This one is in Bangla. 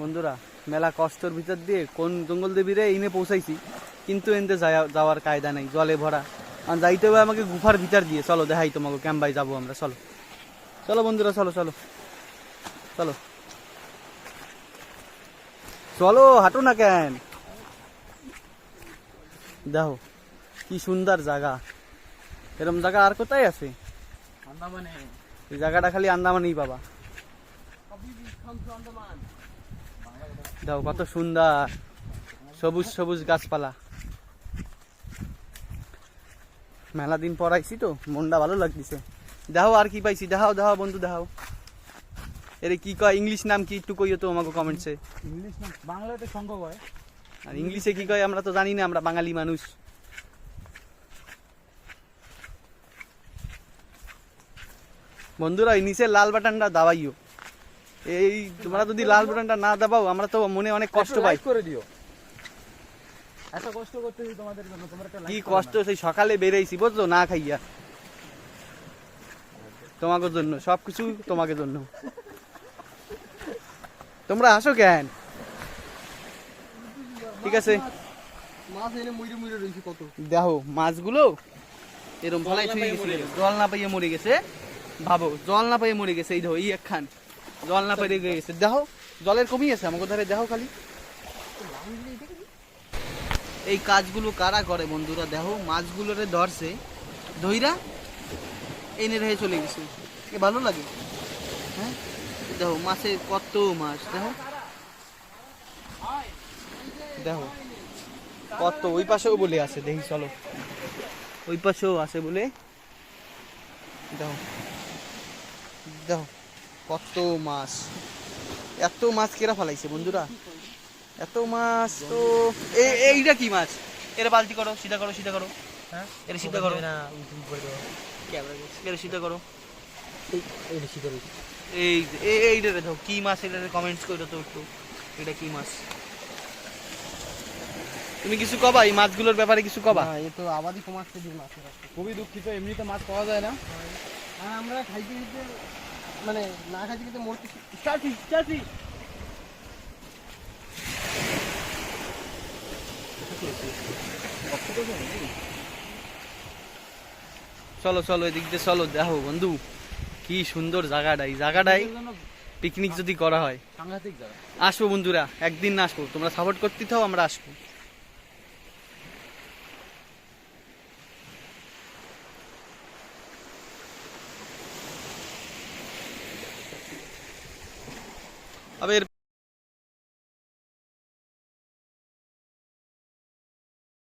বন্ধুরা মেলা কষ্টর ভিতর দিয়ে কোন জঙ্গল দেবীরে ইনে পৌঁছাইছি কিন্তু এনতে যাওয়ার কায়দা নাই জলে ভরা। আর যাইতে হবে আমাকে গুফার ভিতর দিয়ে। চলো দেখাই তোমাকে ক্যাম্পাই যাব আমরা চলো। চলো বন্ধুরা চলো চলো। চলো। চলো হাঁটো না কেন? দেখো কি সুন্দর জায়গা। এরম জায়গা আর কোথায় আছে? আন্দামানে। এই জায়গাটা খালি আন্দামানেই পাবা দেখো কত সুন্দর। সবুজ সবুজ গাছপালা। মেলা দিন পর আইছি তো মনটা ভালো লাগতেছে। দেখাও আর কি পাইছি দেখাও দেখাও বন্ধু দেখাও। এরে কি কয় ইংলিশ নাম কি একটু কইও তো আমাকে কমেন্টসে ইংলিশ না বাংলাতে সঙ্গ হয় আর ইংলিশে কি কয় আমরা তো জানি না আমরা বাঙালি মানুষ। বন্ধুরা নিচে লাল বাটনটা দাবাইও। এই তোমরা যদি লাল বাটনটা না দাবাও আমরা তো মনে অনেক কষ্ট পাই। করে দিও। এত কষ্ট করতেছি তোমাদের জন্য তোমরা কি কষ্ট। সেই সকালে বেরিয়েছি বুঝছ? না খাইয়া। তোমাকে জন্য সবকিছু তোমাকে জন্য। তোমরা আসো কেন? ঠিক আছে। মাছ এনে মুইরে মুইরে রইছি কত। দেখো মাছগুলো এরকম ফলাই ছুঁয়ে গেছে। জল না পাইয়ে মরে গেছে। ভাবো জল না পাইয়ে মরে গেছে এই দেখো এই একখান। জল না পাইয়ে গেছে। দেখো, জলের কমই আছে, আমাকে ধারে দেখো খালি। এই কাজগুলো কারা করে বন্ধুরা? দেখো, মাছগুলোরে ধরছে। ধইরা এনে রেখে চলে গেছে। এ ভালো লাগে? হ্যাঁ? দেখো, মাছে কত মাছ, দেখো। দেখো, কত, ওই পাশেও বলে আছে, দেখি, চলো। ওই পাশেও আছে বলে। দেখো দেখো। কত মাছ? এত মাছ কেরা ফেলাইছে বন্ধুরা? এত মাছ তো এ- এইটা কি মাছ? এর বালতি করো সিধা করো সিধা করো। হ্যাঁ? এর সিধা করো। না এর সিধা করো। এই এই বেশি করে এই যে- এইটা দেখো কি মাছ এটা কমেন্টস করো তো একটু। এটা কি মাছ? তুমি কিছু কবা? এই মাছগুলোর ব্যাপারে কিছু কবা? এ তো আবাদি সমাজ থেকে মাছ খুবই দুঃখিত এমনিতে মাছ পাওয়া যায় না। আর আমরা খাইতে খাইতে মানে না খাইতে খাইতে মরতে স্টার্টি স্টার্টি চলো চলো এদিক দিয়ে চলো দেখো বন্ধু কি সুন্দর জায়গাটা এই জায়গাটাই পিকনিক যদি করা হয়। আসব বন্ধুরা একদিন না আসব। তোমরা সাপোর্ট করতে থাও আমরা আসব। আবার এর